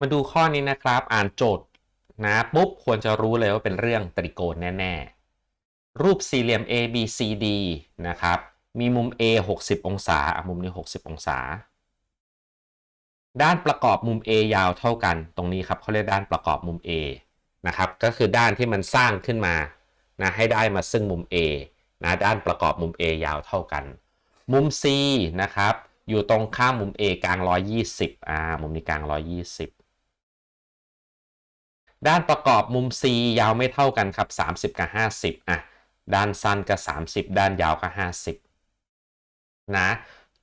มาดูข้อนี้นะครับ อ่านโจทย์นะปุ๊บควรจะรู้เลยว่าเป็นเรื่องตริโกณแน่ ๆ รูปสี่เหลี่ยม A B C D นะครับ มีมุม A 60 องศาอะมุมนี้ 60 องศา ด้านประกอบมุม A ยาวเท่ากัน ตรงนี้ครับเขาเรียกด้านประกอบมุม A นะครับ ก็คือด้านที่มันสร้างขึ้นมานะให้ได้มาซึ่งมุม A นะด้านประกอบมุม A ยาวเท่ากัน มุม C นะครับ อยู่ตรงข้ามมุม A กลาง 120อ่ามุมนี้กลาง 120 ด้านประกอบมุม C ยาวไม่เท่ากันครับ 30 กับ 50อะด้านสั้นก็ 30 ด้านยาวก็50 นะ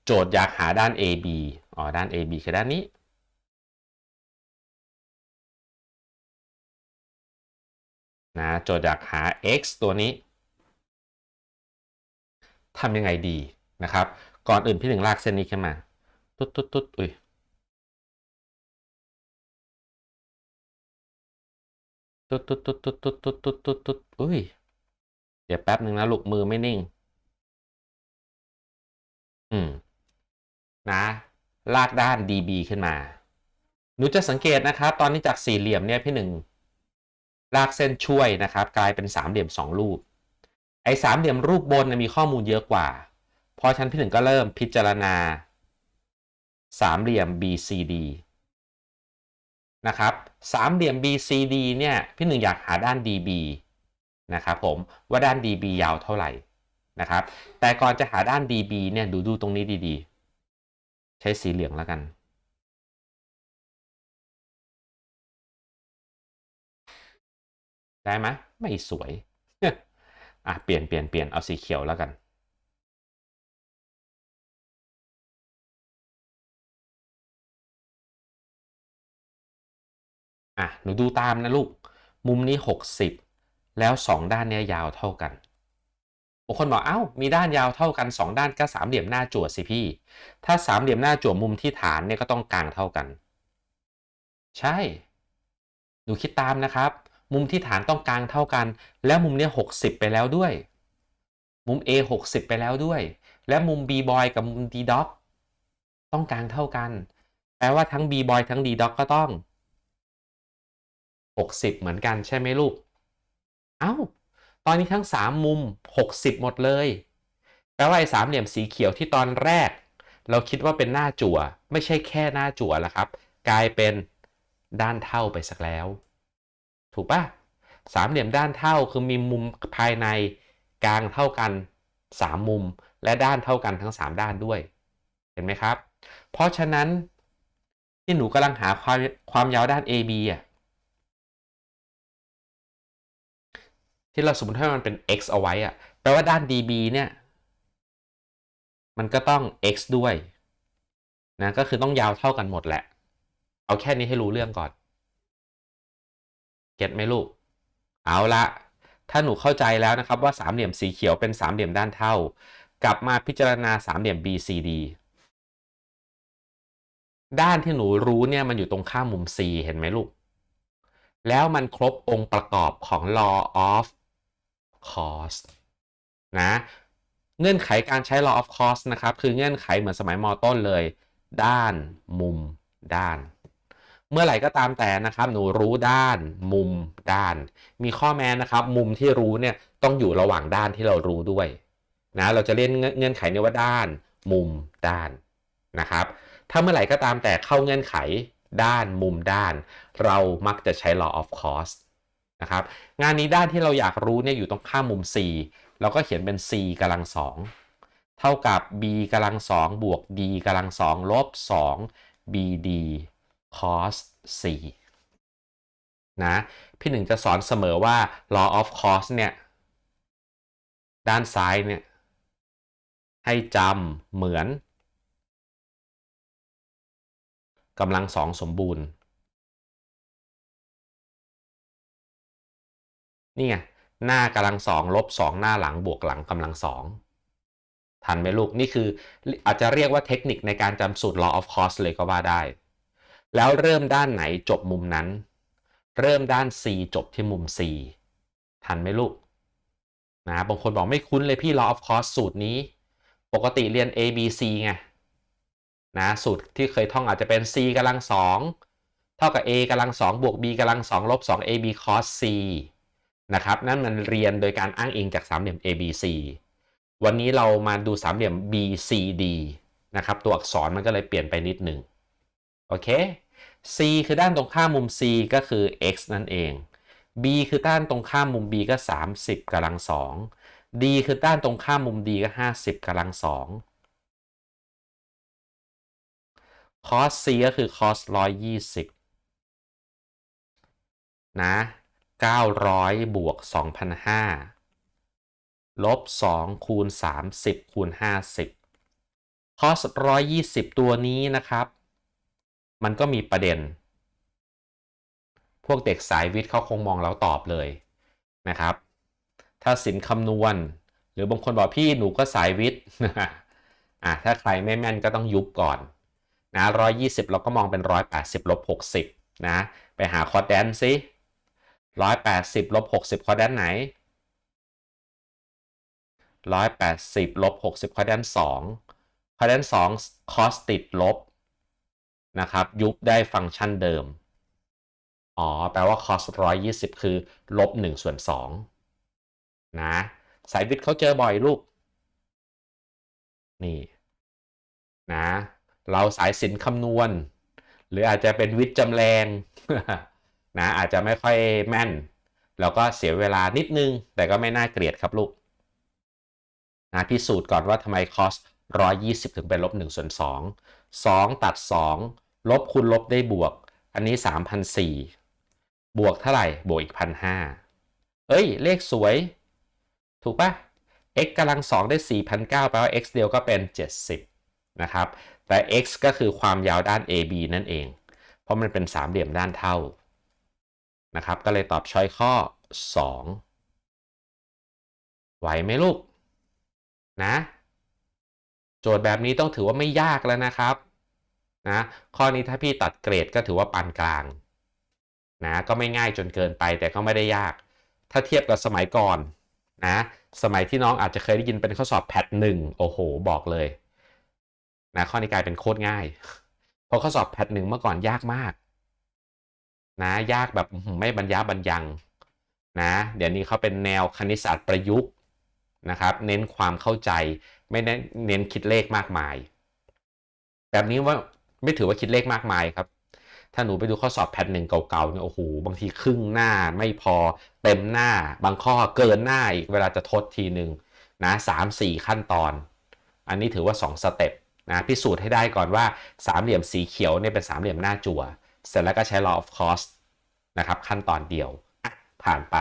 โจทย์อยากหาด้าน AB อ๋อ ด้าน AB คือด้านนี้ นะ โจทย์อยากหา x ตัวนี้ทำยังไงดีนะครับ ก่อนอื่นพี่หนึ่งลากเส้นนี้ขึ้นมา ตุ๊ดตุ๊ดตุ๊ดอุ้ย ตุ๊ดตุ๊ดตุ๊ดตุ๊ดตุ๊ดตุ๊ดตุ๊ดตุ๊ดตุ๊ดอุ้ย เดี๋ยวแป๊บหนึ่งนะลูกมือไม่นิ่ง อืม นะ ลากด้าน db ขึ้นมา หนูจะสังเกตนะครับ ตอนนี้จากสี่เหลี่ยมเนี่ยพี่หนึ่งลากเส้นช่วยนะครับ กลายเป็นสามเหลี่ยมสองรูป ไอ้สามเหลี่ยมรูปบนมีข้อมูลเยอะกว่า เพราะฉันพี่หนึ่งก็เริ่มพิจารณาสามเหลี่ยม BCD นะครับสามเหลี่ยม BCD เนี่ยพี่หนึ่งอยากหาด้าน DB นะครับผมว่าด้าน DB ยาวเท่าไหร่นะครับแต่ก่อนจะหาด้าน DB เนี่ยดูดูตรงนี้ดีๆ ใช้สีเหลืองแล้วกัน ได้ไหมไม่สวยอะเปลี่ยนเปลี่ยนเปลี่ยนเอาสีเขียวแล้วกัน อะหนูดูตามนะลูก มุมนี้ 60 แล้ว 2 ด้านเนี้ยยาวเท่ากันบางคนบอกเอ้ามีด้านยาวเท่ากัน 2 ด้านก็สามเหลี่ยมหน้าจั่วสิพี่ ถ้าสามเหลี่ยมหน้าจั่วมุมที่ฐานเนี่ยก็ต้องกลางเท่ากัน ใช่ หนูคิดตามนะครับ มุมที่ฐานต้องกลางเท่ากัน แล้วมุมเนี้ย60 ไปแล้วด้วย มุม A 60 ไปแล้วด้วย และมุม B boy กับมุม D dog ต้องกลางเท่ากัน แปลว่าทั้ง B boy ทั้ง D dog ก็ต้อง 60 เหมือนกันใช่ไหมลูก เอ้า ตอนนี้ทั้ง 3 มุม 60 หมดเลย แปลว่าไอ้สามเหลี่ยมสีเขียวที่ตอนแรก เราคิดว่าเป็นหน้าจั่ว ไม่ใช่แค่หน้าจั่วแล้วครับ กลายเป็นด้านเท่าไปสักแล้ว ถูกปะสามเหลี่ยมด้านเท่าคือมีมุมภายในกลางเท่ากัน 3 มุม และด้านเท่ากันทั้ง 3 ด้านด้วย เห็นไหมครับ เพราะฉะนั้นที่หนูกำลังหาความความยาวด้าน AB อะ ที่เราสมมติให้มันเป็น x เอาไว้อะแปลว่าด้าน db เนี่ย มันก็ต้อง x ด้วยนะก็คือต้องยาวเท่ากันหมดแหละ เอาแค่นี้ให้รู้เรื่องก่อน เก็ตไหมลูก เอาละถ้าหนูเข้าใจแล้วนะครับว่าสามเหลี่ยมสีเขียวเป็นสามเหลี่ยมด้านเท่า กลับมาพิจารณาสามเหลี่ยม BCD ด้านที่หนูรู้เนี่ยมันอยู่ตรงข้ามมุม C เห็นไหมลูก แล้วมันครบองค์ประกอบของ law of cos นะเงื่อนไขการใช้ law of cost นะครับ คือเงื่อนไขเหมือนสมัยมต้นเลย ด้านมุมด้าน เมื่อไหร่ก็ตามแต่นะครับ หนูรู้ด้านมุมด้าน มีข้อแม้นะครับ มุมที่รู้เนี่ยต้องอยู่ระหว่างด้านที่เรารู้ด้วยนะเราจะเรียนเงื่อนไขนี้ว่าด้าน มุมด้านนะครับ ถ้าเมื่อไหร่ก็ตามแต่เข้าเงื่อนไขด้านมุมด้าน เรามักจะใช้ law of cost นะครับงานนี้ด้านที่เราอยากรู้เนี่ยอยู่ตรงข้ามมุม c เราก็เขียนเป็น c กำลังสองเท่ากับ b กำลังสองบวก d กำลังสองลบ 2 bd cos c นะพี่หนึ่งจะสอนเสมอว่า law of cos เนี่ยด้านซ้ายเนี่ยให้จำเหมือนกำลังสองสมบูรณ์ นี่ไงหน้ากำลังสองลบสองหน้าหลังบวกหลังกำลังสองทันไหมลูก นี่คืออาจจะเรียกว่าเทคนิคในการจำสูตร law of cos เลยก็ว่าได้ แล้วเริ่มด้านไหนจบมุมนั้น เริ่มด้าน c จบที่มุม c ทันไหมลูกนะบางคนบอกไม่คุ้นเลยพี่ law of cos สูตรนี้ ปกติเรียน a b c ไงนะสูตรที่เคยท่องอาจจะเป็น c กำลังสองเท่ากับ a กำลัง2บวก b กำลัง2ลบ2 ab cos c นะครับนั่นมันเรียนโดยการอ้างอิงจากสามเหลี่ยม abc วันนี้เรามาดูสามเหลี่ยม bcd นะครับตัวอักษรมันก็เลยเปลี่ยนไปนิดหนึ่งโอเค c คือด้านตรงข้ามมุม c ก็คือ x นั่นเอง b คือด้านตรงข้ามมุม b ก็ 30กำลัง2 d คือด้านตรงข้ามมุม d ก็ 50กำลัง2 cos c ก็คือ cos 120 นะ 900 บวก 2,500 ลบ 2 คูณ 30 คูณ 50 cos 120 ตัวนี้นะครับ มันก็มีประเด็น พวกเด็กสายวิทย์เขาคงมองแล้วตอบเลยนะครับ ถ้าสินคำนวณ หรือบางคนบอกพี่หนูก็สายวิทย์อะถ้าใครไม่แม่นก็ต้องยุบก่อนนะ120 เราก็มองเป็น 180ลบ60นะ ไปหาคอแดนซิ ร์ดแปดนซิ180ลบ60คอดแดนไหน180ลบ60คอร์ดแดน2คอร์ดแดน2คอสติดลบนะครับยุบได้ฟังก์ชันเดิม อ๋อ แปลว่า cos 120 คือ ลบ1ส่วน2นะ สายวิทย์เขาเจอบ่อยลูก นี่ นะ เราสายศิลป์คำนวณ หรืออาจจะเป็นวิทย์จำแรง นะอาจจะไม่ค่อยแม่น แล้วก็เสียเวลานิดนึง แต่ก็ไม่น่าเกลียดครับลูกนะพิสูจน์ก่อนว่าทำไม cos 120 ถึงเป็นลบ1ส่วน2 2 ตัด 2 ลบคูณลบได้บวก อันนี้ 3,004 บวกเท่าไหร่ บวกอีก 1,500 เอ้ย เลขสวย ถูกปะ x กำลัง 2 ได้ 4,900 แปลว่า x เดียวก็เป็น 70 นะครับ แต่ x ก็คือความยาวด้าน AB นั่นเอง เพราะมันเป็นสามเหลี่ยมด้านเท่า นะครับ ก็เลยตอบช้อยข้อ 2 ไหวไหมลูก นะ โจทย์แบบนี้ต้องถือว่าไม่ยากแล้วนะครับนะข้อนี้ถ้าพี่ตัดเกรดก็ถือว่าปานกลางนะก็ไม่ง่ายจนเกินไปแต่ก็ไม่ได้ยาก ถ้าเทียบกับสมัยก่อนนะสมัยที่น้องอาจจะเคยได้ยินเป็นข้อสอบแพทหนึ่งโอ้โห บอกเลยนะข้อนี้กลายเป็นโคตรง่าย เพราะข้อสอบแพทหนึ่งเมื่อก่อนยากมาก นะยากแบบไม่บรรยาบรรยังนะเดี๋ยวนี้เขาเป็นแนวคณิตศาสตร์ประยุกต์นะครับเน้นความเข้าใจไม่เน้นเน้นคิดเลขมากมาย แบบนี้ว่าไม่ถือว่าคิดเลขมากมายครับ ถ้าหนูไปดูข้อสอบแพทหนึ่งเก่าๆเนี่ยโอ้โหบางทีครึ่งหน้าไม่พอเต็มหน้า บางข้อเกินหน้าอีกเวลาจะทดทีหนึ่งนะสามสี่ขั้นตอน อันนี้ถือว่า 2 สเต็ปนะพิสูจน์ให้ได้ก่อนว่าสามเหลี่ยมสีเขียวเนี่ยเป็นสามเหลี่ยมหน้าจั่ว เสร็จแล้วก็ใช้ law of cos นะครับขั้นตอนเดียวผ่านไป